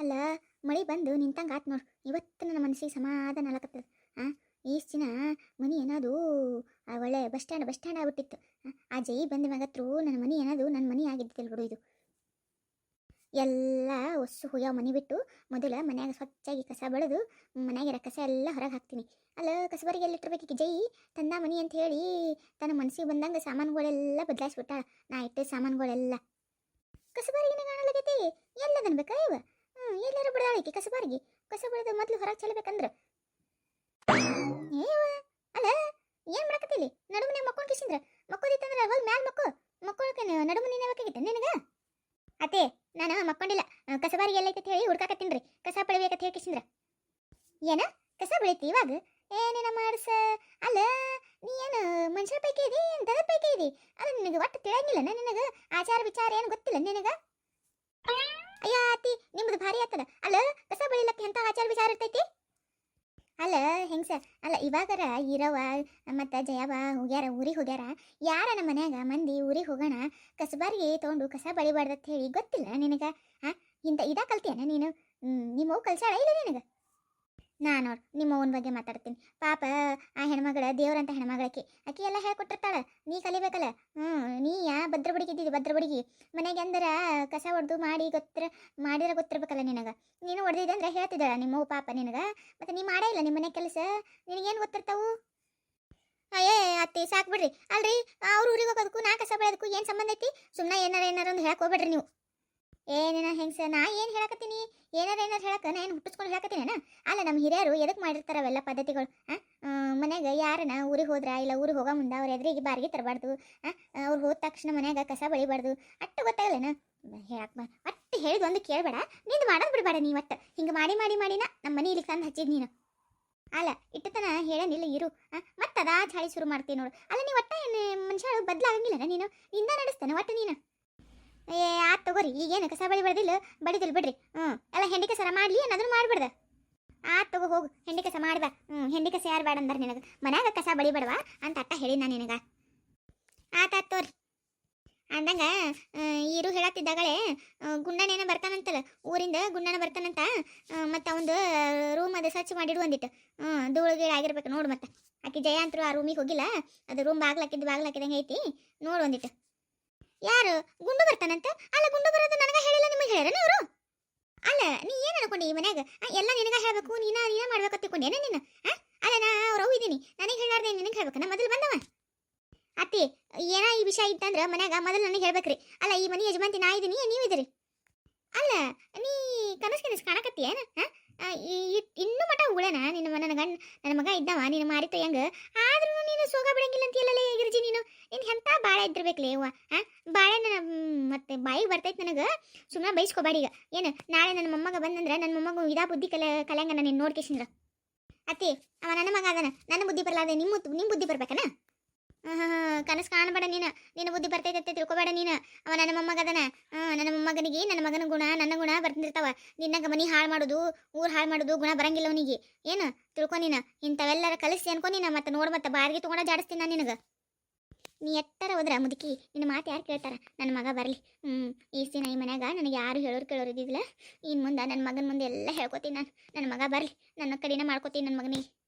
ಅಲ್ಲ ಮಳೆ ಬಂದು ನಿಂತಂಗೆ ಆತು ನೋಡು. ಇವತ್ತು ನನ್ನ ಮನಸ್ಸಿಗೆ ಸಮಾಧಾನ ಅಲಕತ್ತದ ಹಾಂ ಈಷ್ಟು ದಿನ ಮನಿ ಏನದು ಆ ಒಳ್ಳೆ ಬಸ್ ಸ್ಟ್ಯಾಂಡ್ ಬಸ್ ಸ್ಟ್ಯಾಂಡ್ ಆಗ್ಬಿಟ್ಟಿತ್ತು. ಆ, ಜೈ ಬಂದ ಮ್ಯಾಗತ್ರು ನನ್ನ ಮನಿ ಏನದು ನನ್ನ ಮನಿ ಆಗಿದ್ದಿಲ್ಲ ಬಿಡು ಇದು. ಎಲ್ಲ ಒಸ್ಸು ಹೋಗ್ಯಾವ ಮನೆ ಬಿಟ್ಟು ಮೊದಲ ಮನ್ಯಾಗ ಸ್ವಚ್ಛಾಗಿ ಕಸ ಬೆಳೆದು ಮನ್ಯಾಗಿರೋ ಕಸ ಎಲ್ಲ ಹೊರಗೆ ಹಾಕ್ತೀನಿ. ಅಲ್ಲ ಕಸಬರಿಗೆ ಎಲ್ಲಿಟ್ಟಿರ್ಬೇಕು ಜೈ? ತಂದ ಮನಿ ಅಂತ ಹೇಳಿ ತನ್ನ ಮನಸ್ಸಿಗೆ ಬಂದಂಗೆ ಸಾಮಾನುಗಳೆಲ್ಲ ಬದಲಾಯಿಸ್ಬಿಟ್ಟ ನಾ ಇಟ್ಟೆ ಸಾಮಾನುಗಳೆಲ್ಲ. ಕಸಬಾರಿಗೆ ಕಾಣಲಾಗೈತಿ ಎಲ್ಲ ಬೇಕಾ ಇವ? ಹ್ಞೂ ಬಿಡಾಳಿಕೆ ಕಸ ಕಸಬಾರಿಗೆ ಕಸ ಬಿಡದ ಮೊದಲು ಹೊರಗೆ ಚೆಲ್ಲಬೇಕಂದ್ರೆ ಏವ? ಅಲ್ಲ, ಏನು ಮಾಡಕತ್ತಿಲಿ ನಡುಮನೆ ಮಕ್ಕೊಂಡು ಕಿಸಿಂದ್ರ? ಮಕ್ಕೋದಿತ್ತಂದ್ರೆ ಹೊಲ್ ಮ್ಯಾಲ ಮಕ್ಕೋ. ಮಕ್ಕೊಳಕ್ಕೆ ನಡುಮನೆ ಬೇಕಾಗಿತ್ತ ನಿನಗ? ಅತ್ತೆ, ನಾನು ಮಕ್ಕೊಂಡಿಲ್ಲ. ಕಸಬಾರಿಗೆ ಎಲ್ಲ ಎಲ್ಲೈತೆ ಹೇಳಿ ಹುಡ್ಕಾಕತ್ತೀನ್ರಿ ಕಸ ಬೆಳಿಬೇಕಂತ ಹೇಳಿ ಕಿಸಿಂದ್ರ. ಏನ? ಕಸ ಬೆಳಿತಿ ಇವಾಗ? ಏನೇನ ಮಾಡ್ಸ? ಅಲ್ಲ, ನೀ ಏನು ಮನುಷ್ಯರ ಪೈಕಿ ಇದೆ, ಏನು ದನದ ಪೈಕಿ ಇದಿ? ಅಲ್ಲ, ನಿನಗೆ ಒಟ್ಟು ತಿಳಿಯಂಗಿಲ್ಲ ನಿನಗೆ? ಆಚಾರ ವಿಚಾರ ಏನು ಗೊತ್ತಿಲ್ಲ ನಿನಗ? ಅಯ್ಯ ಅತ್ತಿ, ನಿಮ್ದು ಭಾರಿ ಆಗ್ತದ. ಅಲ್ಲ, ಕಸ ಬೆಳಿಲಕ್ಕೆ ಎಂತ ಆಚಾರ ವಿಚಾರ ಇರ್ತೈತಿ? ಅಲ್ಲ ಹೆಂಗ್ಸ ಅಲ್ಲ, ಇವಾಗರ ಇರವ ಮತ್ತು ಜಯವ ಹೋಗ್ಯಾರ, ಊರಿಗೆ ಹೋಗ್ಯಾರ. ಯಾರ ನಮ್ಮ ಮನ್ಯಾಗ ಮಂದಿ ಊರಿಗೆ ಹೋಗೋಣ ಕಸಬಾರಿಗೆ ತೊಗೊಂಡು ಕಸ ಬಳಿಬಾರ್ದು ಹೇಳಿ ಗೊತ್ತಿಲ್ಲ ನಿನಗೆ? ಹಾಂ ಇಂಥ ಇದಾ ಕಲ್ತಿಯನ ನೀನು? ನಿಮ್ಮವು ಕಲ್ಸಾಳ ಇಲ್ಲ ನಿನಗ? ನಾ ನೋಡ್, ನಿಮ್ಮ ಅವನ ಬಗ್ಗೆ ಮಾತಾಡ್ತೀನಿ. ಪಾಪ, ಆ ಹೆಣ್ಮಗಳ, ದೇವ್ರಂತ ಹೆಣ್ಮಗಳಕ್ಕೆ ಆಕಿ ಎಲ್ಲ ಹೇಳ್ಕೊಟ್ಟಿರ್ತಾಳ. ನೀ ಕಲಿಬೇಕಲ್ಲ? ಹ್ಞೂ ನೀ ಯಾ ಭದ್ರ ಹುಡುಗಿ ಇದ್ದಿದ್ದು, ಭದ್ರ ಹುಡುಗಿ ಮನೆಗೆ ಅಂದ್ರೆ ಕಸ ಹೊಡೆದು ಮಾಡಿ ಗೊತ್ತಿರ, ಮಾಡಿರ ಗೊತ್ತಿರ್ಬೇಕಲ್ಲ ನಿನಗ? ನೀನು ಹೊಡೆದಿದ್ದೆ ಅಂದ್ರೆ ಹೇಳ್ತಿದ್ದಾಳ ನಿಮ್ಮ ಪಾಪ ನಿನಗ? ಮತ್ತೆ ನೀ ಮಾಡೇ ಇಲ್ಲ ನಿಮ್ಮ ಮನೆ ಕೆಲಸ? ನಿನಗೇನು ಗೊತ್ತಿರ್ತಾವು? ಅಯ್ಯೇ, ಅತ್ತಿ, ಸಾಕು ಬಿಡ್ರಿ. ಅಲ್ರಿ, ಅವ್ರ ಊರಿಗೆ ಹೋಗೋದಕ್ಕೂ, ನಾ ಕಸ ಬೆಳೆದಕ್ಕೂ ಏನು ಸಂಬಂಧ ಐತಿ? ಸುಮ್ಮನೆ ಏನಾರ ಏನಾರ ಒಂದು ಹೇಳ್ಕೊಬೇಡ್ರಿ ನೀವು. ಏನೇನ ಹೆಂಗ್ಸ, ನಾ ಏನು ಹೇಳಕತ್ತೀನಿ? ಏನಾರ ಏನಾರ ಹೇಳಕ್ಕೆ ನಾ ಏನು ಹುಟ್ಟಿಸ್ಕೊಂಡು ಹೇಳಕತ್ತೀನೇನ ಅಲ್ಲ ನಮ್ಮ ಹಿರಿಯರು ಎದಕ್ಕೆ ಮಾಡಿರ್ತಾರೆ ಅವೆಲ್ಲ ಪದ್ಧತಿಗಳು? ಮನ್ಯಾಗ ಯಾರನ ಊರಿಗೆ ಹೋದ್ರ ಇಲ್ಲ ಊರಿಗೆ ಹೋಗೋ ಮುಂದೆ ಅವ್ರ ಎದುರಿಗೆ ಬಾರಿಗೆ ತರಬಾರ್ದು ಅವ್ರು ಹೋದ ತಕ್ಷಣ ಮನ್ಯಾಗ ಕಸ ಬಳಿಬಾರ್ದು, ಅಟ್ಟು ಗೊತ್ತಾಗಲ್ಲೇನ ಹೇಳಕ್ ಒಟ್ಟು ಹೇಳಿದ ಒಂದು ಕೇಳಬೇಡ, ನಿಂದು ಮಾಡೋದು ಬಿಡಬೇಡ ನೀ ಒಟ್ಟು ಹಿಂಗೆ ಮಾಡಿ ಮಾಡಿ ಮಾಡಿನ ನಮ್ಮ ಮನೆ ಇಲ್ಲಿ ತಂದು ಹಚ್ಚಿದ್ ನೀನು. ಅಲ್ಲ, ಇಟ್ಟತನ ಹೇಳನಿಲ್ಲ ಇರು ಮತ್ತೆ ಅದಾ ಚಾಳಿ ಶುರು ಮಾಡ್ತೀನಿ ನೋಡು. ಅಲ್ಲ, ನೀವು ಒಟ್ಟ ಮನುಷ್ಯ ಬದಲಾಗಂಗಿಲ್ಲ ನೀನು? ನಿಂದ ನಡೆಸ್ತಾನೆ ಒಟ್ಟು ನೀನು? ಏ, ಆತ್ ತಗೋರಿ, ಈಗೇನು ಕಸ ಬಳಿ ಬಡ್ದಿಲ್ಲ ಬಡಿದಿಲ್ಲ ಬಿಡ್ರಿ. ಹ್ಞೂ ಎಲ್ಲ ಹೆಂಡಿ ಕಸರ ಮಾಡಲಿ ಏನಾದರೂ ಮಾಡ್ಬಿಡ್ದ? ಆತ್ ತಗೋ ಹೋಗು, ಹೆಂಡಿ ಕಸ ಮಾಡ್ಬಾ. ಹ್ಞೂ ಹೆಂಡಿ ಕಸ ಯಾರು ಬೇಡ ಅಂದಾರ ನಿನಗೆ? ಮನ್ಯಾಗ ಕಸ ಬಳಿ ಬಿಡವಾ? ಅಂತ ಅಟ್ಟ ಹೇಳಿ ನಾನು ನಿನಗೆ. ಆತ ತೋರಿ. ಅಂದಂಗ ಈರು ಹೇಳತ್ತಿದ್ದಾಗಳೇ ಗುಂಡನೇನ ಬರ್ತಾನಂತಲ್ಲ, ಊರಿಂದ ಗುಂಡನ ಬರ್ತಾನಂತ ಮತ್ತು ಅವಂದು ರೂಮ್ ಅದು ಸ್ವಚ್ಛ ಮಾಡಿಡು ಅಂದಿಟ್ಟು. ಹ್ಞೂ ಧೂಳು ಗೀಳು ಆಗಿರ್ಬೇಕು ನೋಡು ಮತ್ತೆ. ಆಕೆ ಜಯ ಅಂತರೂ ಆ ರೂಮಿಗೆ ಹೋಗಿಲ್ಲ. ಅದು ರೂಮ್ ಬಾಗ್ಲಾಕಿದ್ದು ಬಾಗ್ಲಾಕಿದಂಗೆ ಐತಿ. ನೋಡು ಒಂದಿಟ್ಟು ಯಾರು? ಗುಂಡು ಬರ್ತಾನಂತ? ಅಲ್ಲ, ಗುಂಡು ಬರೋದು ನನಗೆ ಹೇಳಿಲ್ಲ ನಿಮಗೆ ಹೇಳ್ಯಾರ ಅವರು ಅಲ್ಲ, ನೀ ಏನು ಅನ್ಕೊಂಡಿ ಈ ಮನ್ಯಾಗ? ಎಲ್ಲ ನಿನಗ ಹೇಳ್ಬೇಕು, ನೀನ ನೀನ ಮಾಡ್ಬೇಕು ತಿಳ್ಕೊಂಡೇನ ನೀನು? ಅಲ್ಲ, ನಾ ಅವ್ರ ಇದ್ದೀನಿ. ನನಗೆ ಹೇಳಾರ್ದೆ ನಿನಗೆ ನಾ ಮೊದಲು ಬಂದವ. ಅತ್ತಿ, ಏನ ಈ ವಿಷಯ ಇತ್ತಂದ್ರ ಮನ್ಯಾಗ ಮೊದಲು ನನಗೆ ಹೇಳ್ಬೇಕ್ರಿ. ಅಲ್ಲ, ಈ ಮನೆ ಯಜಮಾಂತಿ ನಾ ಇದೀನಿ ನೀವಿದಿರಿ ಅಲ್ಲ, ನೀ ಕನಸು ಕನಸು ಕಾಣಕತ್ತಿ ಏನ ಇನ್ನೂ ಮಟ ಉಳನ? ನಿನ್ನ ನನ್ನ ಗಂಡ ನನ್ನ ಮಗ ಇದ್ದವ, ನೀನು ಮಾಡಿತ್ತು ಹೆಂಗ? ಆದ್ರೂ ನೀನು ಸೋಗ ಬಿಡಂಗಿಲ್ಲ ಅಂತೀಯಲ್ಲ ಗಿರ್ಜಿ ನೀನು? ನಿನ್ ಎಂತ ಬಾಳೆ ಇದ್ದಿರ್ಬೇಕ್ಲೇ ಅವ್ವ ಹಾಂ ಬಾಳೆ ನನ್ನ ಮತ್ತೆ ಬಾಯಿಗೆ ಬರ್ತೈತೆ ನನಗೆ. ಸುಮ್ಮನೆ ಬೈಸ್ಕೋಬೇಡಿ ಈಗ. ಏನು, ನಾಳೆ ನನ್ನ ಮೊಮ್ಮಗ ಬಂದಂದ್ರೆ ನನ್ನ ಮೊಮ್ಮಗ ಇದಾ ಬುದ್ಧಿ ಕಲ ಕಲ್ಯಾಂಗ ನಾನು ನೋಡ್ಕೇಸಿಂದ್ರ ಅತ್ತಿ, ಅವ ನನ್ನ ಮಗ ಅದನ, ನನ್ನ ಬುದ್ಧಿ ಬರಲಾದೆ ನಿಮ್ಮ ನಿಮ್ಮ ಬುದ್ಧಿ ಬರ್ಬೇಕನ? ಕನಸು ಕಾಣಬೇಡ ನೀನು. ನಿನ್ನ ಬುದ್ಧಿ ಬರ್ತೈತೆ ತಿಳ್ಕೊಬೇಡ ನೀನು. ಅವ ನನ್ನ ಮೊಮ್ಮಗದನ ನನ್ನ ಮೊಮ್ಮಗನಿಗೆ ನನ್ನ ಮಗನ ಗುಣ, ನನ್ನ ಗುಣ ಬರ್ತಿರ್ತಾವ. ನಿನ್ನ ಮನಿ ಹಾಳು ಮಾಡೋದು, ಊರು ಹಾಳು ಮಾಡೋದು, ಗುಣ ಬರಂಗಿಲ್ಲ ಅವನಿಗೆ. ಏನು? ತಿಳ್ಕೊ ನೀನು. ಇಂಥವೆಲ್ಲರ ಕಲಿಸಿ ಅನ್ಕೊ ನೀನು. ಮತ್ತೆ ನೋಡು, ಮತ್ತೆ ಬಾರಿಗೆ ತೊಗೊಂಡ ಜಾಡಿಸ್ತೀನಿ ನಾನು ನಿನಗೆ. ನೀ ಎತ್ತರ ಹೋದ್ರ ಮುದುಕಿ, ನಿನ್ನ ಮಾತು ಯಾರು ಕೇಳ್ತಾರ? ನನ್ನ ಮಗ ಬರಲಿ. ಹ್ಞೂ ಈ ಸಿನ ಈ ಮನ್ಯಾಗ ನನಗೆ ಯಾರು ಹೇಳೋರು ಕೇಳೋರು ಇದ್ದಿದ್ದಿಲ್ಲ. ಇನ್ನು ಮುಂದೆ ನನ್ನ ಮಗನ ಮುಂದೆ ಎಲ್ಲ ಹೇಳ್ಕೊತೀನಿ ನಾನು. ನನ್ನ ಮಗ ಬರಲಿ. ನನ್ನ ಕಡಿನ ಮಾಡ್ಕೊತೀನಿ ನನ್ನ ಮಗನಿಗೆ.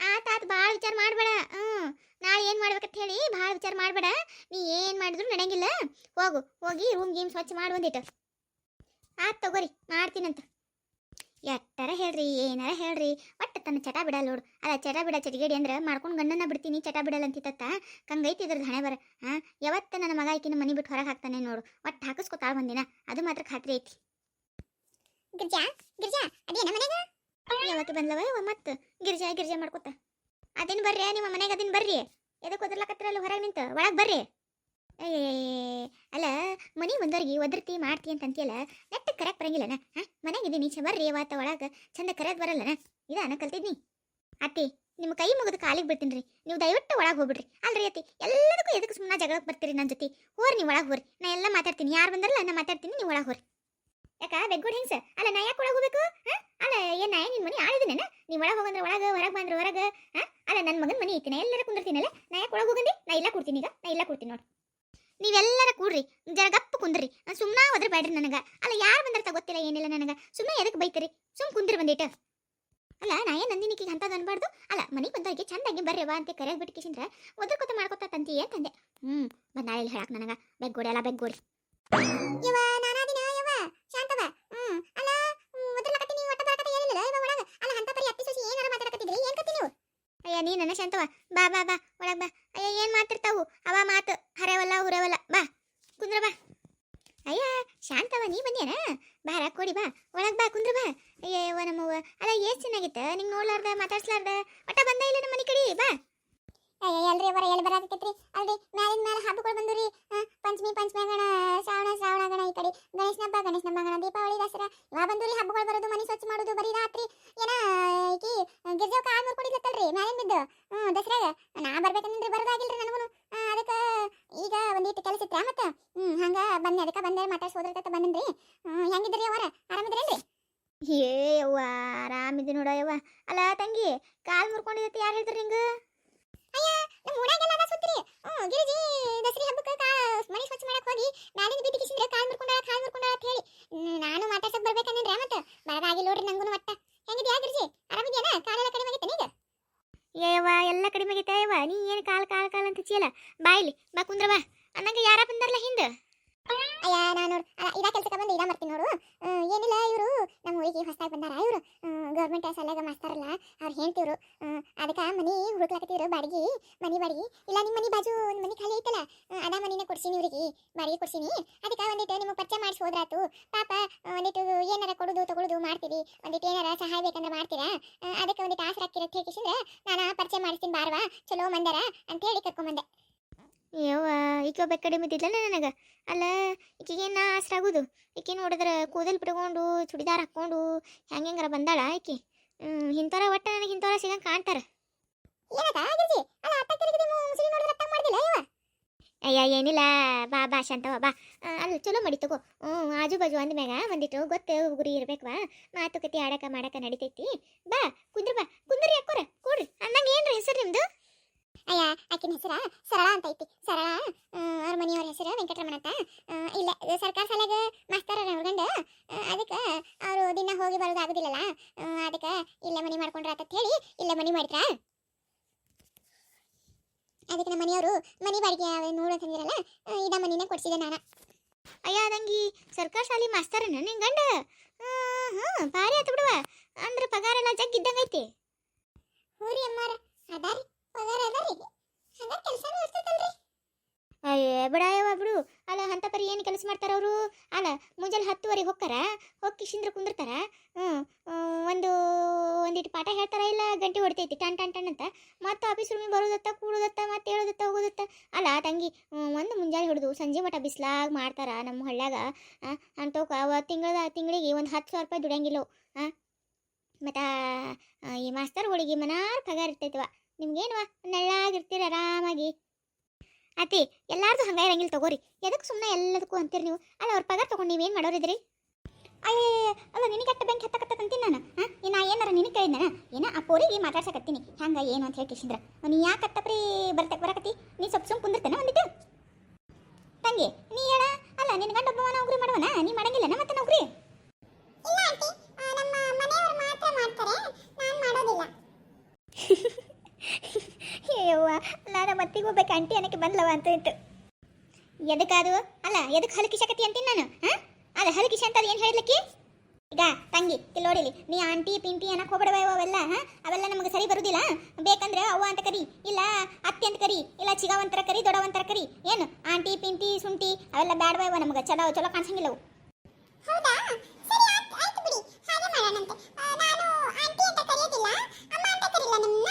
ಆತ ಆತ ಭಾಳ ವಿಚಾರ ಮಾಡಬೇಡ. ಹ್ಞೂ ನಾಳೆ ಏನು ಮಾಡ್ಬೇಕಂತ ಹೇಳಿ ಭಾಳ ವಿಚಾರ ಮಾಡಬೇಡ. ನೀ ಏನು ಮಾಡಿದ್ರು ನಡೆಯಂಗಿಲ್ಲ ಹೋಗು, ಹೋಗಿ ರೂಮ್ ಗೀಮ್ ಸ್ವಚ್ಛ ಮಾಡು ಒಂದಿಟ್ಟು ಆತ್ ತಗೋರಿ, ಮಾಡ್ತೀನಂತ. ಎಟ್ಟರ ಹೇಳ್ರಿ, ಏನಾರ ಹೇಳ್ರಿ. ಒಟ್ಟು ತನ್ನ ಚಟ ಬಿಡಲ್ಲ ನೋಡು. ಅಲ್ಲ, ಚಟ ಬಿಡ ಚಟಿಗೇಡಿ ಅಂದ್ರೆ ಮಾಡ್ಕೊಂಡು ಗಂಡನ ಬಿಡ್ತೀನಿ, ಚಟ ಬಿಡಲ್ಲ ಅಂತಿತ್ತ ಕಂಗೈತಿ ಇದ್ರದ್ದು ಹಣೆ ಬರ. ಹಾಂ, ಯಾವತ್ತ ನನ್ನ ಮಗ ಆಕಿನ ಮನಿ ಬಿಟ್ಟು ಹೊರಗೆ ಹಾಕ್ತಾನೆ ನೋಡು. ಒಟ್ಟು ಹಾಕಿಸ್ಕೊತಾಳ ಬಂದಿನ. ಅದು ಮಾತ್ರ ಖಾತ್ರಿ ಐತಿ. ಗಿರ್ಜಾ ಗಿರ್ಜಾ ಅದೇನ ಮನೆಗ? ಯಾವತ್ತು ಬಂದ್ಲವ ಮತ್ತೆ ಗಿರ್ಜಾ ಗಿರ್ಜಾ ಮಾಡ್ಕೊತ. ಅದೇನು ಬರ್ರಿ, ನಿಮ್ಮ ಮನೆಗೆ ಅದಿನ ಬರ್ರಿ. ಎದಕ್ಕೆ ಒದರ್ಲಕತ್ತಿರಲ್ಲ ಹೊರಗೆ ನಿಂತು? ಒಳಗೆ ಬರ್ರಿ. ಅಲ್ಲ ಮನೆ ಬಂದವ್ರಿಗೆ ಒದರ್ತಿ ಮಾಡ್ತಿ ಅಂತ ಅಂತೀಯಲ್ಲ ನೆಟ್ಟ ಕರೆಕ್ಟ್ ಬರಂಗಿಲ್ಲನ ಹಾ ಇದೀನಿ ಚ ಬರ್ರಿ ವಾತ ಒಳಗೆ ಚಂದ ಕರೆಯದ್ ಬರಲ್ಲನ ಇದಾನ ಕಲ್ತಿದ್ನಿ ಅತ್ತಿ ನಿಮ್ಮ ಕೈ ಮುಗಿದು ಕಾಲಿಗೆ ಬಿಡ್ತೀನಿ ರೀ ನೀವು ದಯವಿಟ್ಟು ಒಳಗೆ ಹೋಗ್ಬಿಡ್ರಿ ಅಲ್ರಿ ಅತ್ತಿ ಎಲ್ಲದಕ್ಕೂ ಎದಕ್ಕೆ ಸುಮ್ಮನೆ ಜಗಳಕ್ಕೆ ಬರ್ತೀರಿ ನನ್ನ ಜೊತೆ ಹೋರಿ ನೀವು ಒಳಗೆ ಹೋರಿ ನಾ ಎಲ್ಲ ಮಾತಾಡ್ತೀನಿ ಯಾರು ಬಂದರಲ್ಲ ನಾ ಮಾತಾಡ್ತೀನಿ ನೀವು ಒಳಗೆ ಹೋರಿ ಯಾಕ ಬೆಗ್ಗುಡ್ ಹೆಂಗ್ಸ ಅಲ್ಲ, ನಾ ಯಾಕೆ ಒಳಗೆ ಹೋಗ್ಬೇಕು? ಅಲ್ಲ, ಏನ್ ನಾ ನಿನ್ ಮನೆ ಆಳಿದಿನೇನ ನೀವು ಒಳಗೆ ಹೋಗಂದ್ರೆ ಒಳಗೆ, ಹೊರಗೆ ಬಂದ್ರೆ ಹೊರಗೆ ಅಲ್ಲ ನನ್ನ ಮಗನ ಮನೆ ಐತಿನ? ಎಲ್ಲರ ಕುಂದಿರ್ತೀನಲ್ಲ ನಾ ಯಾಕೆ ಒಳಗೆ ಹೋಗಂದಿ? ನಾ ಇಲ್ಲ ಕೊಡ್ತೀನಿ ಈಗ. ನಾ ಇಲ್ಲ ಕೊಡ್ತೀನಿ ನೋಡಿ. ನೀವೆಲ್ಲರ ಕೂಡ್ರಿ ಜರ ಗಪ್ಪ ಕುಂದ್ರಿ. ಸುಮ್ಮನೆ ಹೋದ್ರೆ ಬೇಡ್ರಿ ನನಗೆ. ಅಲ್ಲ, ಯಾರು ಬಂದಿರ್ತ ಗೊತ್ತಿಲ್ಲ, ಏನಿಲ್ಲ ನನಗೆ. ಸುಮ್ಮನೆ ಎದಕ್ಕೆ ಬೈತೀರಿ? ಸುಮ್ ಕುಂದ್ರಿ ಬಂದಿಟ್ಟು ಅಲ್ಲ, ನಾ ಏನು ನಂದಿನಿಕಿಗೆ ಅಂತದ್ ಅನ್ಬಾರ್ದು? ಅಲ್ಲ, ಮನೆಗೆ ಬಂದಾಗೆ ಚಂದಾಗಿ ವಾ ಅಂತ ಕರೆಯೋದು ಬಿಟ್ಟು ಒದ್ರ ಕೊತ್ತ ಮಾಡ್ಕೊತ ತಂತಿ ಅಂತಂದೆ. ಹ್ಞೂ ಬಂದಾಳೆ ನಾಳೆ ಹೇಳಕ್ ನನಗೆ. ಬೆಗ್ಗೋಡಿ ಅಲ್ಲ ಬೆಗ್ಗೋಡಿ ನಾನಾದಿನ ಯವ್ವ ಶಾಂತವ ಹ್ಮ್ ಅಲ್ಲ ಒದ್ರಲಕತ್ತಿ ನೀವು ಒಟ್ಟ ಬರಕತ್ತ ಏನಿಲ್ಲ ಯವ್ವ ಒಳಗ ಅಲ್ಲ ಅಂತ ಪರಿ ಅತ್ತಿ ಸೊಸಿ ಏನಾರ ಮಾತಾಡಕತ್ತಿದ್ರಿ ಏನ್ ಕತ್ತಿ ನೀವು ಅಯ್ಯ ನನ್ನ ಶಾಂತವ ಬಾ ಬಾ ಬಾ, ಒಳಗ್ ಬಾ. ಅಯ್ಯ, ಏನ್ ಮಾತಿರ್ತಾವು ಅವ ಮಾತು. ಹರವಲ್ಲ, ಹುರವಲ್ಲ. ಬಾ, ಕುಂದ್ರ ಬಾ. ಅಯ್ಯ ಶಾಂತವ ನೀ ಬಂದ್ಯಾನ? ಬಾರ, ಕೊಡಿ ಬಾ. ಒಳಗ್ ಬಾ, ಕುಂದ್ರ ಬಾ. ಅಯ್ಯ, ಯವ್ವ, ನಮ್ಮವ್ವ. ಅಲ್ಲ ಏಸ್ ಚೆನ್ನಾಗಿತ್ತ ನಿಂಗ್ ನೋಡ್ಲಾರ್ದ, ಮಾತಾಡ್ಸ್ಲಾರ್ದ? ಒಟ್ಟ ಬಂದ ಇಲ್ಲ ನಮ್ಮ ಮನೆ ಕಡಿ? ಬಾ. ಅಯ್ಯ, ಎಲ್ರಿ ಬರ ಎಲ್ಲಿ ಬರಾಕತ್ತೈತ್ರಿ? ಅಲ್ರಿ ಮ್ಯಾಲಿನ ಮ್ಯಾಲ ಹಬ್ಬಗಳು ಬಂದ್ರಿ. ಪಂಚಮಿ ಪಂಚಮಿ ಗಣ ಶ್ರಾವಣ ಶ್ರಾವಣ ಗಣ ಈ ಕಡೆ. ಗಣೇಶನ ಹಬ್ಬ ಗಣೇಶನ ಹಬ್ಬ ಗಣ ದೀಪಾವಳಿ, ದಸರಾ. ಇವ ಬಂದ್ರಿ ಹಬ್ಬಗಳು ಬರೋದು, ಮನೆ ಸ್ವಚ್ಛ ಮಾಡೋದು ಬರೀ ರಾತ್ರಿ. ಏನ, ಈಕಿ, ಗಿರ್ಜಾವ್ ಕಾಲ್ ಮುರ್ಕೊಂಡಿದ್ಲತ್ತಲ್ರಿ ಮ್ಯಾಲಿನ ಬಿದ್ದು? ಹ್ಞೂ ದಸರಾಗ. ನಾ ಬರ್ಬೇಕಂದ್ರೆ ಬರೋದಾಗಿಲ್ರಿ ನನಗೂ ಅದಕ್ಕೆ ಈಗ ಒಂದಿಟ್ಟು ಕೆಲಸ ಇತ್ತ ಮತ್ತೆ? ಹ್ಞೂ ಹಂಗ ಬಂದೆ. ಅದಕ್ಕೆ ಬಂದೆ ಮಾತಾಡ್ಸಿ ಹೋದ್ರಕತ್ತ ಬಂದನ್ರಿ. ಹ್ಞೂ ಹೆಂಗಿದ್ರಿ ಅವರ? ಆರಾಮಿದ್ರೇನ್ರಿ ಏ ಯವ್ವ ಆರಾಮಿದ್ದು ನೋಡ ಯವ್ವ ಅಲ್ಲ ತಂಗಿ ಕಾಲ್ ಮುರ್ಕೊಂಡಿದ್ದತ್ತೆ ಯಾರು ಹೇಳ್ತಾರೆ ನಿಂಗ? ಅಯ್ಯ ನಮ್ಮ ಊರಾಗೆಲ್ಲ ಅದ ಸುತ್ತಿರಿ. ಹ್ಞೂ ಗಿರಿಜಿ ದಸರಿ ಹಬ್ಬಕ್ಕೆ ಕಾ ಮನೆ ಸ್ವಚ್ಛ ಮಾಡಕ್ಕೆ ಹೋಗಿ ಮ್ಯಾಲಿಂದ ಬಿದ್ದು ಕಿಸಿದ್ರೆ ಕಾಲ್ ಮುರ್ಕೊಂಡಾಳ ಕಾಲು ಮುರ್ಕೊಂಡಾಳ ಅಂತ ಹೇಳಿ ನಾನು ಮಾತಾಡ್ಸಕ್ಕೆ ಬರ್ಬೇಕಂದ್ರೆ ಮತ್ತೆ? ಬರದಾಗಿಲ್ಲ ನೋಡ್ರಿ ನಂಗೂ ಒಟ್ಟ. ಹೆಂಗಿದ್ಯಾ ಗಿರಿಜಿ? ಆರಾಮಿದ್ಯಾನ? ಕಾಲೆಲ್ಲ ಕಡಿಮೆ ಆಗೈತೆ ನೀಗ ಏವ ಎಲ್ಲ ಕಡಿಮೆ ಆಗೈತೆ ನೀ ಏನು ಕಾಲ್ ಕಾಲ್ ಕಾಲ್ ಅಂತ ಚೀಲ ಬಾಯ್ಲಿ ಬಾ ಕುಂದ್ರ ಬಾ. ಅನ್ನಂಗ ಯಾರ ಬಂದಾರಲ್ಲ ಹಿಂದ? ಅಯ್ಯ, ನಾನು ನೋಡು ಇದ ಕೆಲ್ಸಕ್ಕೆ ಬಂದು ಇದ ಮಾಡ್ತೀನಿ ನೋಡು. ಏನಿಲ್ಲ, ಇವರು ನಮ್ಮ ಊರಿಗೆ ಹೊಸದಾಗಿ ಬಂದಾರ, ಇವರು ಗೌರ್ಮೆಂಟ್ ಶಾಲೆಗೆ ಮಾಸ್ತಾರಲ್ಲ, ಅವ್ರು ಹೇಳ್ತಿವ್ರು ಅದಕ್ಕೆ ಮನಿ ಹುಡುಕ್ಲಾಕತ್ತಿವ್ರು, ಬಾಡಿಗೆ, ಮನಿ ಬಾಡಿಗೆ. ಇಲ್ಲ ನಿಮ್ಮ ಮನಿ ಬಾಜು ಮನೆ ಖಾಲಿ ಐತಲ್ಲ ಕೊಡ್ಸೀನಿ ಇವ್ರಿಗೆ ಬಾಡಿಗೆ ಕೊಡ್ಸೀನಿ. ಅದಕ್ಕೆ ಒಂದಿಟ್ಟು ನಿಮಗೆ ಪರಿಚಯ ಮಾಡಿಸಿ ಹೋದ್ರಾತು. ಪಾಪ ಒಂದಿಟ್ಟು ಏನಾರ ಕೊಡೋದು ತಗೊಳ್ಳೋದು ಮಾಡ್ತೀವಿ. ಒಂದಿಟ್ಟು ಏನಾರ ಸಹಾಯ ಬೇಕಂದ್ರೆ ಮಾಡ್ತೀರಾ? ಅದಕ್ಕೆ ಒಂದಿಟ್ಟು ಆಸರ ಹಾಕಿರೋ ಹೇಗಿಸಿದ್ರೆ ನಾನು ಪರಿಚಯ ಮಾಡಿಸ್ತೀನಿ ಬಾರವಾ ಚಲೋ ಮಂದಾರ ಅಂತ ಹೇಳಿ ಕರ್ಕೊಂಬಂದೆ. ಯವ್ವ ಈಕೆ ಒಬ್ಬ ಕಡಿಮೆ ಇದ್ದಿದ್ದಲ್ಲ ನನಗೆ. ಅಲ್ಲ ಈಕೆಗೇನು ಆಸರಾಗೋದು ಈಕೆ ನೋಡಿದ್ರೆ ಕೂದಲು ಬಿಟ್ಕೊಂಡು ಚುಡಿದಾರ್ ಹಾಕ್ಕೊಂಡು ಹೆಂಗೆ ಹೆಂಗಾರ ಬಂದಾಳ ಈಕೆ? ಇಂಥವ್ರ ಒಟ್ಟ ನನಗೆ ಇಂಥವ್ರ ಸಿಗಂಗೆ ಕಾಣ್ತಾರ. ಅಯ್ಯ, ಏನಿಲ್ಲ. ಬಾ ಬಾ ಶಾಂತವ ಬಾ. ಅಲ್ಲಿ ಚಲೋ ಮಾಡಿ ತಗೋ. ಹ್ಞೂ, ಆಜು ಬಾಜು ಅಂದ್ಮ್ಯಾಗ ಒಂದಿಟ್ಟು ಗೊತ್ತು ಗುರಿ ಇರ್ಬೇಕವಾ? ಮಾತುಕತೆ ಆಡಕ ಮಾಡಕ ನಡಿತೈತಿ. ಬಾ, ಕುಂದ್ರ, ಬಾ. ಕುಂದ್ರಿ ಹಾಕೋರ ಕೂಡ್ರಿ. ಅಂದಂಗೆ ಏನ್ರಿ ಹೆಸರು ನಿಮ್ದು? ಅಯ್ಯ, ಆಕಿನ ಹೆಸರ ಸರಳ ಅಂತ ಐತಿ. ಸರಳ ಅವ್ರ ಮನೆಯವ್ರ ಹೆಸರು ವೆಂಕಟರಮಣ ಅಂತ ಇಲ್ಲ, ಸರ್ಕಾರ ಶಾಲೆಗ ಮಾಸ್ತರ ಹುಡ್ಗಂಡ ಅದಕ್ಕೆ ಅವರು ದಿನ ಹೋಗಿ ಬರೋದು ಆಗುದಿಲ್ಲಲ್ಲ ಅದಕ್ಕೆ ಇಲ್ಲೇ ಮನೆ ಮಾಡ್ಕೊಂಡ್ರ ಅಂತ ಹೇಳಿ ಇಲ್ಲೇ ಮನೆ ಮಾಡಿದ್ರ? ಅದಕ್ಕೆ ನಮ್ಮ ಮನೆಯವರು ಮನೆ ಬಾಡಿಗೆ ನೋಡು ಅಂತಂದಿರಲ್ಲ ಇದ ಮನಿನ ಕೊಡ್ಸಿದೆ ನಾನು. ಅಯ್ಯ ಅದಂಗಿ ಸರ್ಕಾರ ಶಾಲೆ ಮಾಸ್ತರನ ನಿನ್ ಗಂಡ? ಹ್ಞೂ ಭಾರಿ ಆತು ಬಿಡುವ ಅಂದ್ರೆ ಪಗಾರ ಎಲ್ಲ ಜಗ್ ಇದ್ದಂಗೈತಿ ರೀ ಅಮ್ಮಾರ. ಅದಾರಿ ಪಗಾರ ಅದಾರಿ ಹಂಗ ಕೆಲಸನೂ ಇರ್ತೈತಲ್ರಿ ಅಯ್ಯ ಬಿಡಾಯವ ಬಿಡು. ಅಲ್ಲ, ಅಂತ ಪರಿ ಏನು ಕೆಲಸ ಮಾಡ್ತಾರ ಅವರು? ಅಲ್ಲ ಮುಂಜಾನೆ ಹತ್ತುವರೆಗೆ ಹೋಗ್ತಾರ ಹೋಗಿ ಕಿಶಿಂದ್ರ ಕುಂದಿರ್ತಾರ. ಹ್ಞೂ ಒಂದು ಒಂದಿಟ್ಟು ಪಾಠ ಹೇಳ್ತಾರ ಇಲ್ಲ, ಗಂಟೆ ಹೊಡಿತೈತಿ, ಟನ್ ಟನ್ ಟನ್ ಅಂತ. ಮತ್ತೆ ಆಫೀಸ್ ರೂಮಿಗೆ ಬರೋದತ್ತ, ಕೂಡೋದತ್ತ, ಮತ್ತೆ ಹೇಳೋದತ್ತ, ಹೋಗೋದತ್ತ. ಅಲ್ಲ, ತಂಗಿ ಒಂದು ಮುಂಜಾನೆ ಹಿಡಿದು ಸಂಜೆ ಮಟ ಬಿಸ್ಲಾಗ ಮಾಡ್ತಾರ ನಮ್ಮ ಹಳ್ಳ್ಯಾಗ. ಅಂತೋಕ ಅವ ತಿಂಗಳ ತಿಂಗಳಿಗೆ ಒಂದು ಹತ್ತು ಸಾವಿರ ರೂಪಾಯಿ ದುಡಿಯಂಗಿಲ್ಲ ಹಾಂ ಮತ್ತು ಈ ಹುಡುಗಿ ಮನಾರ್ ಪಗಾರ ಇರ್ತೈತವ. ನೆಳ್ಳಾಗಿ ನೆಳ್ಳಾಗಿರ್ತೀರ ಆರಾಮಾಗಿ. ಅತಿ ಎಲ್ಲಾರ್ದು ಹಂಗ ಇರಂಗಿಲ್ಲ ತಗೋರಿ. ಎದಕ್ಕೆ ಸುಮ್ಮನೆ ಎಲ್ಲದಕ್ಕೂ ಅಂತೀರಿ ನೀವು? ಅಲ್ಲ, ಅವ್ರ ಪಗಾರ ತಗೊಂಡು ಏನು ಮಾಡೋರಿದ್ರಿ ಅಯ್ಯ ಅಲ್ಲ ನಿನಗೆ ಅಟ್ಟ ಬೆಂಕಿ ಹತ್ತಕತ್ತಂತೀನಿ ನಾನು ಹಾಂ ನಾ ಏನಾರ ನಿನಗೆ ಕೇಳಿದ್ನ ಏನ ಆ ಪೋರಿಗೆ ಮಾತಾಡ್ಸಕತ್ತೀನಿ ಹಂಗ ಏನು ಅಂತ ಹೇಳಿ ಕಿಶಿಂದ್ರ ನೀ ಯಾಕೆ ಕತ್ತಪ್ರಿ ಬರ್ತಕ್ಕೆ ಬರಕತ್ತಿ ನೀ ಸ್ವಲ್ಪ ಸುಮ್ ಕುಂದಿರ್ತೇನೆ ಒಂದಿಟ್ಟು ತಂಗಿ ನೀ ಹೇಳ ಅಲ್ಲ ನಿನ್ನ ಗಂಡ ಒಬ್ಬವ ನೌಕರಿ ಮಾಡುವನ ನೀ ಮಾಡಂಗಿಲ್ಲನ ಮತ್ತೆ ನೌಕರಿ ಇಲ್ಲ ಆಂಟಿ ನಮ್ಮ ಮನೆಯವರು ಮಾತ್ರ ಮಾಡ್ತಾರೆ ನಾನು ಮಾಡೋದಿಲ್ಲ ಅಯ್ಯವ್ವ ನಾನು ಮತ್ತಿಗೆ ಹೋಗ್ಬೇಕು, ಆಂಟಿ ಅನ್ನಕ್ಕೆ ಬಂದ್ಲವ ಅಂತ ಇತ್ತು. ಎದಕ್ಕಾದು ಅಲ್ಲ ಎದಕ್ಕೆ ಹಲಕಿಸಕತಿ ಅಂತೀನಿ ನಾನು, ಹಾಂ? ಅಲ್ಲ ಹಲಕಿಸ ಅಂತ ಏನು ಹೇಳಿದ್ಲಕ್ಕಿ? ಈಗ, ತಂಗಿ ತಿಲ್ಲೋಡಿಲಿ ನೀ ಆಂಟಿ, ಪಿಂಟಿ ಅನ್ನಕ್ಕೆ ಹೋಗ್ಬಿಡವ ಅವೆಲ್ಲ ಅವೆಲ್ಲ ನಮಗೆ ಸರಿ ಬರುದಿಲ್ಲ ಬೇಕಂದ್ರೆ ಅವ್ವ ಅಂತ ಕರಿ, ಇಲ್ಲ ಅತ್ತೆ ಅಂತ ಕರಿ, ಇಲ್ಲ ಚಿಗವಂತರ ಕರಿ ದೊಡ್ಡವಂತರ ಕರಿ, ಏನು? ಆಂಟಿ, ಪಿಂಟಿ, ಸುಂಟಿ, ಅವೆಲ್ಲ ಬ್ಯಾಡವ ನಮಗೆ, ಚಲೋ ಚಲೋ ಕಾಣಿಸಂಗಿಲ್ಲವು. ಹೌದಾ? ಸರಿ ಆಯ್ತು ಬಿಡಿ, ಹಾಗೆ ಮಾಡೋಣಂತೆ ನಾನು ಆಂಟಿ ಅಂತ ಕರೆಯೋದಿಲ್ಲ ಅಮ್ಮ ಅಂತ ಕರಿಲ್ಲ ನಿಮ್ಮನ್ನ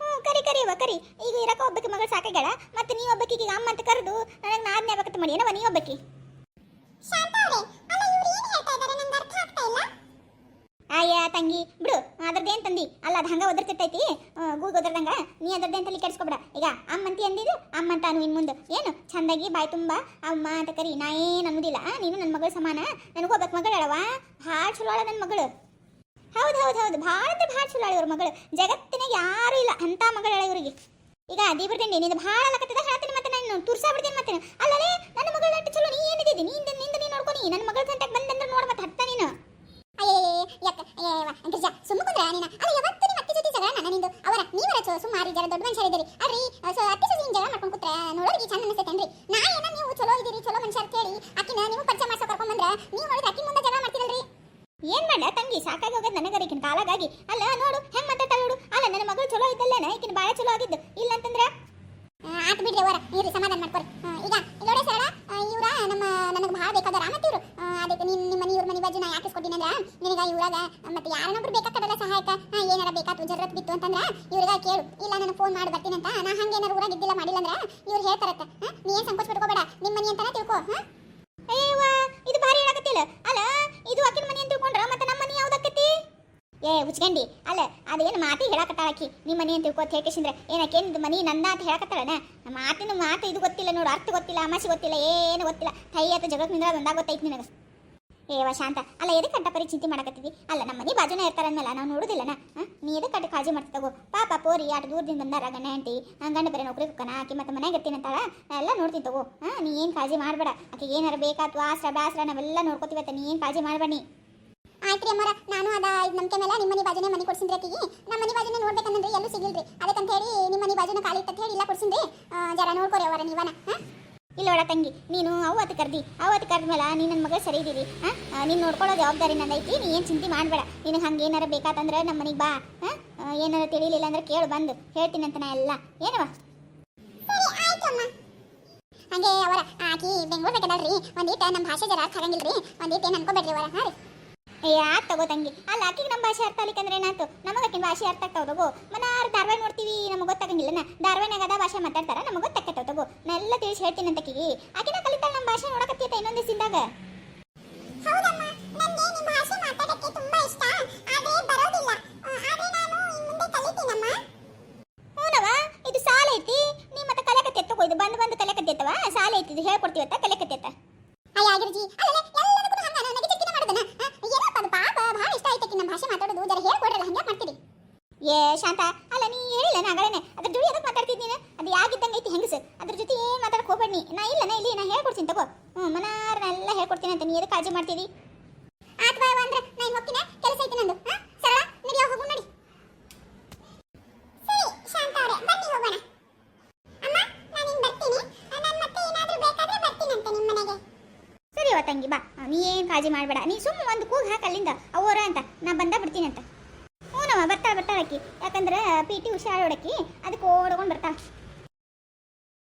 ಹ್ಞೂ ಕರಿ ಕರಿಯವ ಕರಿ ಈಗ ಇರಕ ಒಬ್ಬಕ್ಕೆ ಮಗಳು ಸಾಕಾಗ್ಯಾಳ ಮತ್ತೆ ನೀವು ಒಬ್ಬಕ್ಕೆ ಈಗ ಅಮ್ಮ ಅಂತ ಕರೆದು ನನಗೆ ನಾದ್ನೇ ಇದ್ದಾರೆ? ನನಗೆ ಏನವ ನೀ ಇಲ್ಲ. ಅಯ್ಯ ತಂಗಿ ಬಿಡು. ಅದ್ರದ್ದೇನ್ ತಂದಿ? ಅಲ್ಲ ಅದು ಹಂಗ ಒದರ್ತಿರ್ತೈತಿ. ಗೂಗ್ ಒದ್ರದಂಗ. ನೀ ಅದ್ರದ್ದೇನ್ ತಲೆ ಕೆಡಿಸ್ಕೊಬಿಡ. ಈಗ ಅಮ್ಮಂತಿ ಅಂದಿದ್ದು ಅಮ್ಮ ಅಂತ ಅನು ಇನ್ ಮುಂದೆ. ಏನು? ಚಂದಾಗಿ ಬಾಯ್ ತುಂಬ ಅಮ್ಮ ಅಂತ ಕರಿ. ನಾ ಏನು ಅನ್ನೋದಿಲ್ಲ. ನೀನು ನನ್ನ ಮಗಳ ಸಮಾನ. ನನಗೂ ಒಬ್ಬಕ್ಕೆ ಮಗಳು ಅಳವ? ಭಾಳ ಚಲೋ ಅಳ ನನ್ನ ಮಗಳು. ಹೌದು ಹೌದು ಹೌದು. ಭಾಳ ಅಂದ್ರೆ ಭಾಳ ಚಲೋ ಇವ್ರ ಮಗಳು. ಜಗತ್ತಿನಾಗ ಯಾರು ಇಲ್ಲ. ಅಂತ ಮಗಳ ಇವರಿಗೆ. ಈಗ ದೀಪರ್ದಂಡಿ ನಿಂದು ಭಾಳ ಲಕತ್ತದ ಹೇಳ್ತೀನಿ ನಾನು ಏನು ತುರ್ಸಾ ಬಿಡ್ತೀನಿ ಮತ್ತೆ. ಅಲ್ಲಲೇ, ನನ್ನ ಮಗಳ ಅಟ್ಟು ಚಲೋ, ನೀ ಏನಿದ್ದೀವಿ ನಿಂದ ನಿಂದ ನೀ ನೋಡ್ಕೊ ನೀ. ನನ್ನ ಮಗಳ ಸಂತಕ್ಕೆ ಬಂದಂದ್ರೆ ನೋಡ್ ಮತ್ತೆ ಹತ್ತ ನೀನು. ಅಯ್ಯೇ ಯಾಕ ಗಿರ್ಜಾ ಸುಮ್ಮ ಕುಂದ್ರ ನೀನ ಅಲ್ಲ ಯಾವತ್ತು ನಿಮ್ಮ ಅತ್ತಿ ಜೊತೆ ಜಗಳ ನನ್ನ ನಿಂದು ಅವರ ನೀವರ ಚೋ ಸುಮಾರಿ ಜರ ದೊಡ್ಡ ಮನುಷ್ಯರ ಇದ್ದೀರಿ ಅಲ್ರಿ ಸೊ ಅತ್ತಿ ಜೊತೆ ಜಗಳ ಮಾಡ್ಕೊಂಡು ಕೂತ್ರೆ ನೋಡೋರಿಗೆ ಚಂದ ಅನಿಸ್ತೇನ್ರಿ ನಾ ಏನ ನೀವು ಚಲೋ ಇದ್ದೀರಿ ಚಲೋ ಮನುಷ್ಯರ ಕೇಳಿ ಆಕಿನ ನೀವು ಪರಿಚಯ ಮಾಡ್ಸೋ ಕರ್ಕೊಂಡ್ ಬಂದ್ರ ನೀವು ನೋಡಿದ್ರೆ ಅಕ್ಕಿ ಮುಂದೆ ಜಗಳ ಮಾಡ್ತಿರಲ್ರಿ ಏನ್ ಮಾಡ ತಂಗಿ ಸಾಕಾಗಿ ಹೋಗೋದು ನನಗರಿಕಿನ ಕಾಲಾಗಾಗಿ ಅಲ್ಲ ನೋಡು ಹೆಂಗ್ ಮಾತಾಡ್ತಾಳ ನೋಡು ಅಲ್ಲ ನನ್ನ ಮಗಳು ಚಲೋ ಇದ್ದಲ್ಲೇನ ಈಕಿನ ಬಾಳ ಚಲೋ ಆಗಿದ್ದು ಇಲ್ಲ ಅಂತಂದ್ರ ಆತ್ ಬಿಡ್ರಿ ಅವರ ಇವ್ರಿ ಸಮಾಧಾನ ಮಾಡ್ಕೊರಿ. ಈಗ ಇಲ್ಲೋಡೆ ಸರ ಇವ್ರ ನಮ್ಮ, ನನಗೆ ಭಾಳ ಬೇಕಾದ ಮತ್ತೆ ಇವ್ರು ಅದಕ್ಕೆ ನಿನ್, ನಿಮ್ಮ ಮನೆ ಇವ್ರ ಮನೆ ಬಾಜು ನಾ ಯಾಕೆ ಇಸ್ಕೊಟ್ಟಿನಿ ಅಂದ್ರೆ? ನಿನಗ ಇವ್ರಾಗ ಮತ್ತೆ ಯಾರನ್ನೊಬ್ರು ಬೇಕಾಗ್ತದಲ್ಲ ಸಹಾಯಕ? ಏನಾರ ಬೇಕಾತು, ಜರತ್ ಬಿತ್ತು ಅಂತಂದ್ರ ಇವ್ರಿಗ ಕೇಳು. ಇಲ್ಲ ನಾನು ಫೋನ್ ಮಾಡಿ, ಬರ್ತೀನಿ ಅಂತ. ನಾ ಹಂಗೆ ಏನಾರ ಊರಾಗ ಇದ್ದಿಲ್ಲ ಮಾಡಿಲ್ಲ ಅಂದ್ರೆ ಇವ್ರು ಹೇಳ್ತಾರತ್ತ. ನೀ ಏನು ಸಂಕೋಚ ಪಡ್ಕೋಬೇಡ ನಿಮ್ಮ ಮನೆ ಅಂತಾನೆ ತಿಳ್ಕೊ. ಹಾ ಅಯ್ಯವ್ವ ಇದು ಭಾರಿ ಹೇಳಕತ್ತಿಲ್ಲ ಅಲ್ಲ ಇದು ಅಕ್ಕಿನ ಮನೆ ಅಂತ ತಿಳ್ಕೊಂಡ್ರ ಮತ್ತೆ ನಮ್ಮ ಮನೆ ಯಾವ್ದಾಕತಿ ಏ ಉಚ್ಕಂಡಿ ಅಲ್ಲ, ಅದೇನು ಮಾತಿ ಹೇಳಕತ್ತಾಳ ಆಕಿ? ನಿಮ್ಮ ಮನೆ ಅಂತ ತಿಳ್ಕೊತ ಹೇಳ್ಕೇಶಂದ್ರೆ ಏನಕ್ಕೇನು ಮನಿ ನಂದ ಅಂತ ನಮ್ಮ ಮಾತಿನ ಮಾತು ಇದು ಗೊತ್ತಿಲ್ಲ ನೋಡು, ಅರ್ಥ ಗೊತ್ತಿಲ್ಲ, ಅಮಾಸಿ ಗೊತ್ತಿಲ್ಲ, ಏನು ಗೊತ್ತಿಲ್ಲ. ಕೈ ಆತ ಜಗತ್ ನಿಂದ್ರ ಒಂದಾಗ ಗೊತ್ತೈತಿ ನಿನಗೆ. ಏವ ಶಾಂತ ಅಲ್ಲ ಎದಕ್ಕೆ ಕಂಟ ಪರಿ ಚಿಂತೆ ಮಾಡಕತ್ತಿದ್ವಿ ಅಲ್ಲ, ನಮ್ಮ ಮನೆ ಬಾಜುನ ಇರ್ತಾರ ಅಂದ್ಮೇಲೆ ನಾವು ನೋಡುದಿಲ್ಲನ? ನೀ ಎದಕ್ಕೆ ಕಟ್ಟ ಕಾಳಜಿ ಮಾಡ್ತಿದ್ದಾಗೋ ಪಾಪ, ಪೋರಿ, ಆಟ ದೂರದಿಂದ ಬಂದಾರ, ಗಂಡ ಆಂಟಿ ಗಂಡ ಬೇರೆ ನೌಕರಿ ಕುಕ್ಕನ, ಆಕಿ ಮತ್ತೆ ಮನೆಗೆ ಇರ್ತೀನಿ ಅಂತಾಳ ಎಲ್ಲ ನೋಡ್ತೀನಿ ಹಾ ನೀ ಏನು ಕಾಳಜಿ ಮಾಡಬೇಡ. ಆಕೆ ಏನಾರ ಬೇಕಾತು ಆಸ್ರ ಬ್ಯಾಸ್ರ, ನಾವೆಲ್ಲ ನೋಡ್ಕೋತೀವತ್ತ ನೀ ಏನು ಕಾಳಜಿ ಮಾಡಬೇಡ ನೀ ರೀ ಅಮ್ಮರ ನಾನು ಅದ ಇದು ನಂಬಿಕೆ ಮೇಲೆ ನಿಮ್ಮ ಮನೆ ಬಾಜುನೇ ಮನೆ ಕೊಡ್ಸಿನ್ರಿ ಆಕಿಗೆ ನಮ್ಮ ಮನೆ ಬಾಜುನೇ ನೋಡ್ಬೇಕಂದ್ರೆ ಎಲ್ಲೂ ಸಿಗಿಲ್ರಿ. ಅದಕ್ಕಂತ ಹೇಳಿ ನಿಮ್ಮ ಮನೆ ಬಾಜುನ ಖಾಲಿ ಇತ್ತಂತ ಹೇಳಿ ಇಲ್ಲ ಕೊಡ್ಸಿನ್ರಿ. ಜರ ನೋಡ್ಕೊರಿ ಅವರ ನೀವನ ಹಾ? ಇಲ್ಲ ಒಳ ತಂಗಿ ನೀನು ಅವತ್ತು ಕರ್ದಿ. ಅವತ್ತು ಕರೆದ ಮೇಲೆ ನೀ ನನ್ನ ಮಗ ಸರಿ ಇದೀರಿ ಹಾಂ? ನೀನು ನೋಡ್ಕೊಳ್ಳೋ ಜವಾಬ್ದಾರಿ ನಂದೈತಿ ನೀ ಏನು ಚಿಂತೆ ಮಾಡಬೇಡ. ನಿನಗೆ ಹಂಗೆ ಏನಾರ ಬೇಕಾತಂದ್ರೆ ನಮ್ಮ ಮನೆಗೆ ಬಾ ಹಾಂ? ಏನಾರ ತಿಳಿಲಿಲ್ಲ ಅಂದ್ರೆ ಕೇಳು ಬಂದು. ಹೇಳ್ತೀನಿ ಅಂತ ನಾ ಎಲ್ಲ. ಏನವ? ಹಂಗೆ ಅವರ ಆಕಿ ಬೆಂಗಳೂರು ರೀ ಒಂದೀಟ ನಮ್ಮ ಭಾಷೆ ಜರ ಅರ್ಥ ರೀ ಒಂದೀಟ ಏನು ಅನ್ಕೋಬೇಡ್ರಿ ಅವರ ಹಾಂ ರೀ? ಆತ್ ತಗೋ ತಂಗಿ. ಅಲ್ಲ ಆಕಿಗೆ ನಮ್ಮ ಭಾಷೆ ಅರ್ಥ ಆಗ್ಲಿಕ್ಕಂದ್ರೆ ಏನಾಯ್ತು? ನಮಗೆ ಆಕಿನ ಭಾಷೆ ಅರ್ಥ ಆಗ್ತಾವ ತಗೋ. ಮನಾರ್ ಧಾರವಾಡ ನೋಡ್ತೀವಿ ನಮಗೆ ಗೊತ್ತಾಗಂಗಿಲ್ಲನ ಧಾರವಾಡನಾಗ ಅದ ಭಾಷೆ ಮಾತಾಡ್ತಾರ ನಮಗೆ ಗೊತ್ತಾಗ್ತಾವ ತಗೋ. ನಾ ಎಲ್ಲ ತಿಳಿಸಿ ಹೇಳ್ತೀನಿ ಅಂತ ಆಕಿಗೆ ಆಕಿನ ಕಲಿತಾಳ ನಮ್ಮ ಭಾಷೆ ನೋಡಕತ್ತೀತ ಇನ್ನೊಂದು ದಿವಸದಾಗ ಇದು ಸಾಲ ಐತಿ. ನೀ ಮತ್ತೆ ಕಲೆಕತ್ತೆ ತಗೋ. ಇದು ಬಂದು ಬಂದು ಕಲಿಯಕತ್ತೈತವ ಸಾಲ ಐತಿ ಇದು ಹೇಳ್ಕೊಡ್ತೀವತ್ತ ಕಲೆಕತ್ತೆ ಅಯ್ಯ ಆಗಿರ್ಜಿ. ಅಲ್ಲೇ ಎಲ್ಲದಕ್ಕೂ ಹಂಗ ನನಗೆ ಚಿಂತೆ ಮಾಡೋದನ ಏನಪ್ಪ ಅದು ಪಾಪ ಆಯ್ತಕ್ಕೆ ನಮ್ಮ ಭಾಷೆ ಮಾತಾಡೋದು ಜರ ಹೇಳ್ಕೊಡ್ರಲ್ಲ ಹಂಗೆ ಮಾಡ್ತೀರಿ? ಏ, ಶಾಂತ, ಅಲ್ಲ ನೀ ಹೇಳಿಲ್ಲ ನಾಗಳೇನೆ ಅದ್ರ ಜೋಡಿ ಅದಕ್ಕೆ ಮಾತಾಡ್ತಿದ್ ನೀನು? ಅದು ಯಾಗಿದ್ದಂಗೆ ಐತಿ ಹೆಂಗಸ? ಅದ್ರ ಜೊತೆ ಏನು ಮಾತಾಡಕ್ಕೆ ಹೋಗ್ಬೇಡ ನೀ? ನಾ ಇಲ್ಲ, ನಾ ಇಲ್ಲಿ, ನಾ ಹೇಳ್ಕೊಡ್ತೀನಿ, ತಗೋ. ಹ್ಞೂ ಎಲ್ಲ ಹೇಳ್ಕೊಡ್ತೀನಿ ಅಂತ ನೀ ಎದಕ್ಕೆ ಕಾಳಜಿ ಮಾಡ್ತೀರಿ ಆತ್ವಾ ಅಂದ್ರೆ ನಾ ಇನ್ನು ಹೋಗ್ತೀನಿ ಕೆಲಸ ಐತಿ ನಂದು. ಹಾಂ, ಸರಳ ನಡಿಯೋ ಹೋಗು ನಡಿ. ಸರಿ, ಶಾಂತ ಅವರೇ, ಬನ್ನಿ ಹೋಗೋಣ. ಅಮ್ಮ ನಾನು ಹಿಂಗೆ ಬರ್ತೀನಿ. ನಾನು ಮತ್ತೆ ಏನಾದರೂ ಬೇಕಾದ್ರೆ ಬರ್ತೀನಂತೆ ನಿಮ್ಮ ಮನೆಗೆ. ಸರಿ ಅವ ತಂಗಿ, ಬಾ. ನೀ ಏನು ಕಾಳಜಿ ಮಾಡಬೇಡ. ನೀ ಸುಮ್ಮ ಒಂದು ಕೂಗು ಹಾಕ ಅಲ್ಲಿಂದ ಅವರ ಅಂತ ನಾ ಬಂದ ಬಿಡ್ತೀನಿ ಅಂತ